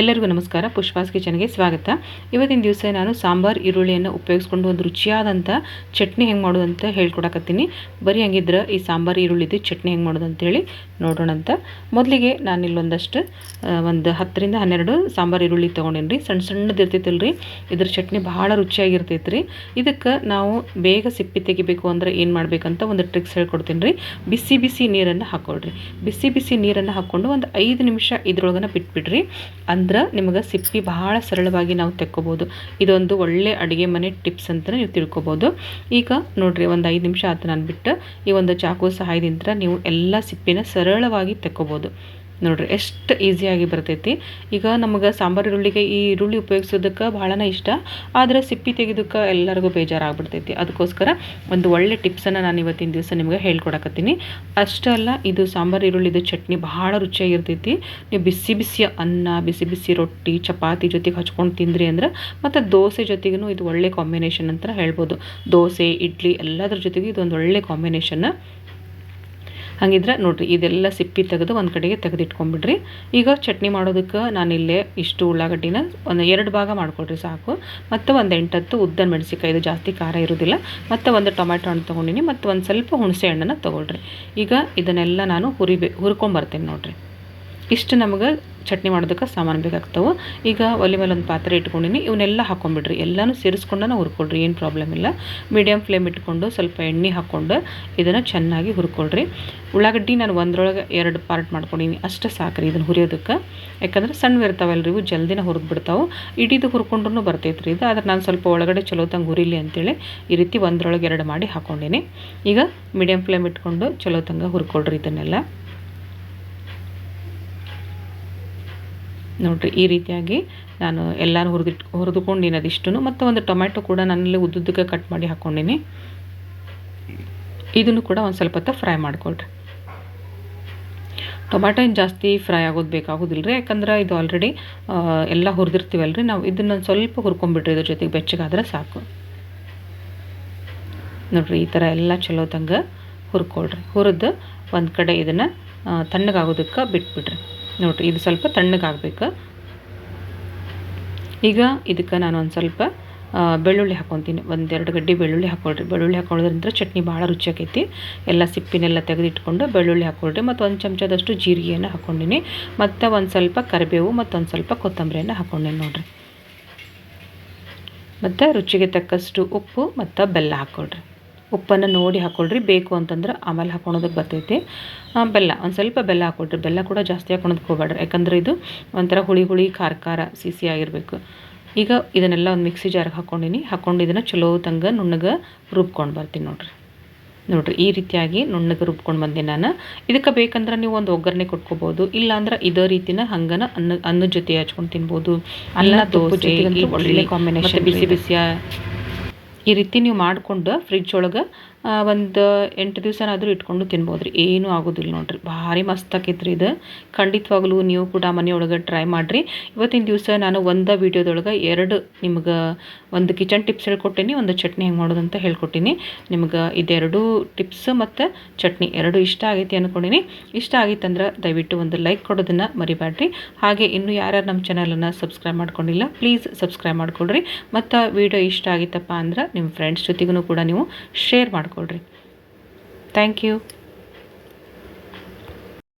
ಎಲ್ಲರಿಗೂ ನಮಸ್ಕಾರ. ಪುಷ್ಪಾಸ್ ಕಿಚನ್ಗೆ ಸ್ವಾಗತ. ಇವತ್ತಿನ ದಿವಸ ನಾನು ಸಾಂಬಾರ್, ಈರುಳ್ಳಿಯನ್ನು ಉಪಯೋಗಿಸ್ಕೊಂಡು ಒಂದು ರುಚಿಯಾದಂಥ ಚಟ್ನಿ ಹೆಂಗೆ ಮಾಡೋದು ಅಂತ ಹೇಳ್ಕೊಡಕತ್ತೀನಿ. ಬರೀ ಹಂಗಿದ್ರೆ ಈ ಸಾಂಬಾರ್, ಈರುಳ್ಳಿದು ಚಟ್ನಿ ಹೆಂಗೆ ಮಾಡೋದು ಅಂತೇಳಿ ನೋಡೋಣ ಅಂತ ಮೊದಲಿಗೆ ನಾನು ಇಲ್ಲೊಂದಷ್ಟು ಒಂದು ಹತ್ತರಿಂದ ಹನ್ನೆರಡು ಸಾಂಬಾರ್, ಈರುಳ್ಳಿ ತೊಗೊಂಡೇನಿ ರೀ ಸಣ್ಣ ಸಣ್ಣದು ಇರ್ತೈತಲ್ಲ ರೀ ಇದ್ರ ಚಟ್ನಿ ಭಾಳ ರುಚಿಯಾಗಿರ್ತೈತೆ ರೀ ಇದಕ್ಕೆ ನಾವು ಬೇಗ ಸಿಪ್ಪಿ ತೆಗಿಬೇಕು ಅಂದ್ರೆ ಏನು ಮಾಡಬೇಕಂತ ಒಂದು ಟ್ರಿಕ್ಸ್ ಹೇಳ್ಕೊಡ್ತೀನಿ ರೀ ಬಿಸಿ ಬಿಸಿ ನೀರನ್ನು ಹಾಕ್ಕೊಳ್ರಿ ಬಿಸಿ ಬಿಸಿ ನೀರನ್ನು ಹಾಕ್ಕೊಂಡು ಒಂದು ಐದು ನಿಮಿಷ ಇದ್ರೊಳಗನ ಬಿಟ್ಬಿಡ್ರಿ. ಅಂದ್ರೆ ನಿಮಗೆ ಸಿಪ್ಪಿ ಬಹಳ ಸರಳವಾಗಿ ನಾವು ತೆಕ್ಕೋಬೋದು. ಇದೊಂದು ಒಳ್ಳೆ ಅಡುಗೆ ಮನೆ ಟಿಪ್ಸ್ ಅಂತ ನೀವು ತಿಳ್ಕೊಬೋದು. ಈಗ ನೋಡ್ರಿ, ಒಂದು ಐದು ನಿಮಿಷ ಆತ ನಾನು ಬಿಟ್ಟು ಈ ಒಂದು ಚಾಕು ಸಹಾಯದಿಂದ ನೀವು ಎಲ್ಲ ಸಿಪ್ಪಿನ ಸರಳವಾಗಿ ತೆಕ್ಕೋಬೋದು. ನೋಡ್ರಿ, ಎಷ್ಟು ಈಸಿಯಾಗಿ ಬರ್ತೈತಿ. ಈಗ ನಮಗೆ ಸಾಂಬಾರು ಈರುಳ್ಳಿಗೆ ಈ ಈರುಳ್ಳಿ ಉಪಯೋಗಿಸೋದಕ್ಕೆ ಭಾಳನೇ ಇಷ್ಟ. ಆದರೆ ಸಿಪ್ಪಿ ತೆಗೆದಕ್ಕೆ ಎಲ್ಲರಿಗೂ ಬೇಜಾರಾಗ್ಬಿಡ್ತೈತಿ. ಅದಕ್ಕೋಸ್ಕರ ಒಂದು ಒಳ್ಳೆ ಟಿಪ್ಸನ್ನು ನಾನು ಇವತ್ತಿನ ದಿವಸ ನಿಮಗೆ ಹೇಳ್ಕೊಡಕತ್ತೀನಿ. ಅಷ್ಟೇ ಅಲ್ಲ, ಇದು ಸಾಂಬಾರು ಈರುಳ್ಳಿದು ಚಟ್ನಿ ಭಾಳ ರುಚಿಯಾಗಿರ್ತೈತಿ. ನೀವು ಬಿಸಿ ಬಿಸಿ ಅನ್ನ, ಬಿಸಿ ಬಿಸಿ ರೊಟ್ಟಿ, ಚಪಾತಿ ಜೊತೆಗೆ ಹಚ್ಕೊಂಡು ತಿಂದ್ರಿ ಅಂದ್ರೆ ಮತ್ತು ದೋಸೆ ಜೊತೆಗೂ ಇದು ಒಳ್ಳೆ ಕಾಂಬಿನೇಷನ್ ಅಂತ ಹೇಳ್ಬೋದು. ದೋಸೆ, ಇಡ್ಲಿ ಎಲ್ಲದರ ಜೊತೆಗೆ ಇದೊಂದು ಒಳ್ಳೆ ಕಾಂಬಿನೇಷನ್ ಹಾಗಿದ್ರೆ ನೋಡಿರಿ, ಇದೆಲ್ಲ ಸಿಪ್ಪಿ ತೆಗೆದು ಒಂದು ಕಡೆಗೆ ತೆಗೆದಿಟ್ಕೊಂಡ್ಬಿಡ್ರಿ ಈಗ ಚಟ್ನಿ ಮಾಡೋದಕ್ಕೆ ನಾನು ಇಲ್ಲೇ ಇಷ್ಟು ಉಳ್ಳಾಗಡ್ಡಿನ ಒಂದು ಎರಡು ಭಾಗ ಮಾಡ್ಕೊಳ್ರಿ ಸಾಕು. ಮತ್ತು ಒಂದು ಎಂಟತ್ತು ಉದ್ದನ ಮೆಣಸಿಕಾಯಿ ಇದು ಜಾಸ್ತಿ ಖಾರ ಇರೋದಿಲ್ಲ. ಮತ್ತು ಒಂದು ಟೊಮೆಟೊ ಹಣ್ಣು ತೊಗೊಂಡಿನಿ, ಮತ್ತು ಒಂದು ಸ್ವಲ್ಪ ಹುಣಸೆ ಹಣ್ಣನ್ನು ತೊಗೊಳ್ರಿ. ಈಗ ಇದನ್ನೆಲ್ಲ ನಾನು ಹುರಿಬೇ, ಹುರ್ಕೊಂಬರ್ತೀನಿ ನೋಡಿರಿ. ಇಷ್ಟು ನಮಗೆ ಚಟ್ನಿ ಮಾಡೋದಕ್ಕೆ ಸಾಮಾನು ಬೇಕಾಗ್ತವೆ. ಈಗ ಒಲೆ ಮೇಲೆ ಒಂದು ಪಾತ್ರೆ ಇಟ್ಕೊಂಡಿನಿ. ಇವನ್ನೆಲ್ಲ ಹಾಕೊಂಡ್ಬಿಡ್ರಿ ಎಲ್ಲನೂ ಸೇರಿಸ್ಕೊಂಡನ ಹುರ್ಕೊಳ್ರಿ, ಏನು ಪ್ರಾಬ್ಲಮ್ ಇಲ್ಲ. ಮೀಡಿಯಮ್ ಫ್ಲೇಮ್ ಇಟ್ಕೊಂಡು ಸ್ವಲ್ಪ ಎಣ್ಣೆ ಹಾಕ್ಕೊಂಡು ಇದನ್ನು ಚೆನ್ನಾಗಿ ಹುರ್ಕೊಳ್ರಿ. ಉಳ್ಳಾಗಡ್ಡಿ ನಾನು ಒಂದ್ರೊಳಗೆ ಎರಡು ಪಾರ್ಟ್ ಮಾಡ್ಕೊಂಡಿನಿ. ಅಷ್ಟು ಸಾಕ್ರಿ ಇದನ್ನು ಹುರಿಯೋದಕ್ಕೆ. ಯಾಕಂದ್ರೆ ಸಣ್ಣ ಇರ್ತಾವಲ್ಲ ರೀ, ಇವು ಜಲ್ದಿನ ಹುರಿದು ಬಿಡ್ತಾವೆ ಇಡೀದು ಹುರ್ಕೊಂಡ್ರೂ ಬರ್ತೈತೆ ರೀ ಇದು. ಆದ್ರೆ ನಾನು ಸ್ವಲ್ಪ ಒಳಗಡೆ ಚಲೋ ತಂಗೆ ಹುರಿಲಿ ಅಂತೇಳಿ ಈ ರೀತಿ ಒಂದರೊಳಗೆ ಎರಡು ಮಾಡಿ ಹಾಕ್ಕೊಂಡಿನಿ ಈಗ ಮೀಡಿಯಮ್ ಫ್ಲೇಮ್ ಇಟ್ಕೊಂಡು ಚಲೋ ತಂಗ ಹುರ್ಕೊಳ್ರಿ ಇದನ್ನೆಲ್ಲ. ನೋಡಿರಿ, ಈ ರೀತಿಯಾಗಿ ನಾನು ಎಲ್ಲನೂ ಹುರಿದಿಟ್ಟು ಹುರಿದುಕೊಂಡಿನಿ ಅದಿಷ್ಟು ಮತ್ತು ಒಂದು ಟೊಮೆಟೊ ಕೂಡ ನನ್ನಲ್ಲಿ ಉದ್ದುದ್ದಕ್ಕೆ ಕಟ್ ಮಾಡಿ ಹಾಕ್ಕೊಂಡಿನಿ ಇದನ್ನು ಕೂಡ ಒಂದು ಸ್ವಲ್ಪ ಹೊತ್ತು ಫ್ರೈ ಮಾಡ್ಕೊಳ್ರಿ. ಟೊಮ್ಯಾಟೊ ಏನು ಜಾಸ್ತಿ ಫ್ರೈ ಆಗೋದು ಬೇಕಾಗೋದಿಲ್ಲ ರೀ ಯಾಕಂದ್ರೆ ಇದು ಆಲ್ರೆಡಿ ಎಲ್ಲ ಹುರಿದಿರ್ತೀವಲ್ಲ ರೀ ನಾವು ಇದನ್ನು ಸ್ವಲ್ಪ ಹುರ್ಕೊಂಬಿಟ್ರಿ ಇದ್ರ ಜೊತೆಗೆ ಬೆಚ್ಚಗಾದ್ರೆ ಸಾಕು. ನೋಡಿರಿ, ಈ ಥರ ಎಲ್ಲ ಚಲೋ ತಂಗ ಹುರ್ಕೊಳ್ರಿ. ಹುರಿದು ಒಂದು ಕಡೆ ಇದನ್ನು ತಣ್ಣಗಾಗೋದಕ್ಕೆ ಬಿಟ್ಬಿಡ್ರಿ. ನೋಡಿರಿ, ಇದು ಸ್ವಲ್ಪ ತಣ್ಣಗಾಗಬೇಕು ಈಗ ಇದಕ್ಕೆ ನಾನು ಒಂದು ಸ್ವಲ್ಪ ಬೆಳ್ಳುಳ್ಳಿ ಹಾಕ್ಕೊತೀನಿ ಒಂದೆರಡು ಗಡ್ಡೆ ಬೆಳ್ಳುಳ್ಳಿ ಹಾಕ್ಕೊಳ್ರಿ ಬೆಳ್ಳುಳ್ಳಿ ಹಾಕೊಳ್ಳೋದ್ರಿಂದ ಚಟ್ನಿ ಭಾಳ ರುಚಿಯಾಗೈತಿ ಎಲ್ಲ ಸಿಪ್ಪಿನೆಲ್ಲ ತೆಗೆದಿಟ್ಕೊಂಡು ಬೆಳ್ಳುಳ್ಳಿ ಹಾಕ್ಕೊಳ್ರಿ ಮತ್ತು ಒಂದು ಚಮಚದಷ್ಟು ಜೀರಿಗೆಯನ್ನು ಹಾಕೊಂಡಿನಿ. ಮತ್ತು ಒಂದು ಸ್ವಲ್ಪ ಕರಿಬೇವು ಮತ್ತು ಒಂದು ಸ್ವಲ್ಪ ಕೊತ್ತಂಬರಿಯನ್ನು ಹಾಕ್ಕೊಂಡೇನಿ ನೋಡಿರಿ. ಮತ್ತು ರುಚಿಗೆ ತಕ್ಕಷ್ಟು ಉಪ್ಪು ಮತ್ತು ಬೆಲ್ಲ ಹಾಕ್ಕೊಳ್ರಿ ಉಪ್ಪನ್ನು ನೋಡಿ ಹಾಕ್ಕೊಳ್ರಿ ಬೇಕು ಅಂತಂದ್ರೆ ಆಮೇಲೆ ಹಾಕ್ಕೊಳೋದಕ್ಕೆ ಬರ್ತೈತಿ. ಬೆಲ್ಲ ಒಂದು ಸ್ವಲ್ಪ ಬೆಲ್ಲ ಹಾಕ್ಕೊಳ್ರಿ ಬೆಲ್ಲ ಕೂಡ ಜಾಸ್ತಿ ಹಾಕ್ಕೊಳೋದಕ್ಕೆ ಹೋಗ್ಬೇಡ್ರಿ. ಯಾಕಂದ್ರೆ ಇದು ಒಂಥರ ಹುಳಿ ಹುಳಿ ಖಾರ ಖಾರ ಸಿಸಿ ಆಗಿರಬೇಕು. ಈಗ ಇದನ್ನೆಲ್ಲ ಒಂದು ಮಿಕ್ಸಿ ಜಾರ್ಗೆ ಹಾಕ್ಕೊಂಡಿನಿ ಹಾಕ್ಕೊಂಡು ಇದನ್ನು ಚಲೋ ತಂಗ ನುಣ್ಣಗೆ ರುಬ್ಕೊಂಡು ಬರ್ತೀನಿ ನೋಡಿರಿ. ನೋಡಿರಿ ಈ ರೀತಿಯಾಗಿ ನುಣ್ಣಗೆ ರುಬ್ಕೊಂಡು ಬಂದೆ ನಾನು. ಇದಕ್ಕೆ ಬೇಕಂದ್ರೆ ನೀವು ಒಂದು ಒಗ್ಗರಣೆ ಕೊಟ್ಕೋಬೋದು. ಇಲ್ಲಾಂದ್ರೆ ಇದೇ ರೀತಿನ ಹಂಗನ ಅನ್ನ ಅನ್ನದ ಜೊತೆ ಹಚ್ಕೊಂಡು ತಿನ್ಬೋದು. ಅಲ್ಲ ದೋಸೆ ಕಾಂಬಿನೇಷನ್ ಬಿಸಿ ಬಿಸಿಯ ಈ ರೀತಿ ನೀವು ಮಾಡಿಕೊಂಡು ಫ್ರಿಜ್ ಒಳಗೆ ಒಂದು ಎಂಟು ದಿವಸನಾದರೂ ಇಟ್ಕೊಂಡು ತಿನ್ಬೋದು ರೀ ಏನೂ ಆಗೋದಿಲ್ಲ ನೋಡಿರಿ. ಭಾರಿ ಮಸ್ತ್ ಆಕೈತ್ರಿ ಇದು. ಖಂಡಿತವಾಗಲೂ ನೀವು ಕೂಡ ಮನೆಯೊಳಗೆ ಟ್ರೈ ಮಾಡಿರಿ. ಇವತ್ತಿನ ದಿವಸ ನಾನು ಒಂದು ವೀಡಿಯೋದೊಳಗೆ ಎರಡು ನಿಮ್ಗೆ ಒಂದು ಕಿಚನ್ ಟಿಪ್ಸ್ ಹೇಳ್ಕೊಟ್ಟೀನಿ, ಒಂದು ಚಟ್ನಿ ಹೆಂಗೆ ಮಾಡೋದು ಅಂತ ಹೇಳ್ಕೊಟ್ಟೀನಿ. ನಿಮ್ಗೆ ಇದೆರಡು ಟಿಪ್ಸ್ ಮತ್ತು ಚಟ್ನಿ ಎರಡು ಇಷ್ಟ ಆಗೈತಿ ಅಂದ್ಕೊಂಡಿನಿ ಇಷ್ಟ ಆಗಿತ್ತಂದ್ರೆ ದಯವಿಟ್ಟು ಒಂದು ಲೈಕ್ ಕೊಡೋದನ್ನು ಮರಿಬೇಡ್ರಿ ಹಾಗೆ ಇನ್ನೂ ಯಾರ್ಯಾರು ನಮ್ಮ ಚಾನಲನ್ನು ಸಬ್ಸ್ಕ್ರೈಬ್ ಮಾಡ್ಕೊಂಡಿಲ್ಲ ಪ್ಲೀಸ್ ಸಬ್ಸ್ಕ್ರೈಬ್ ಮಾಡ್ಕೊಳ್ರಿ. ಮತ್ತು ವಿಡಿಯೋ ಇಷ್ಟ ಆಗಿತ್ತಪ್ಪ ಅಂದ್ರೆ ನಿಮ್ಮ ಫ್ರೆಂಡ್ಸ್ ಜೊತೆಗೂ ಕೂಡ ನೀವು ಶೇರ್ ಮಾಡ್ಕೊಳ್ರಿ ಥ್ಯಾಂಕ್ ಯು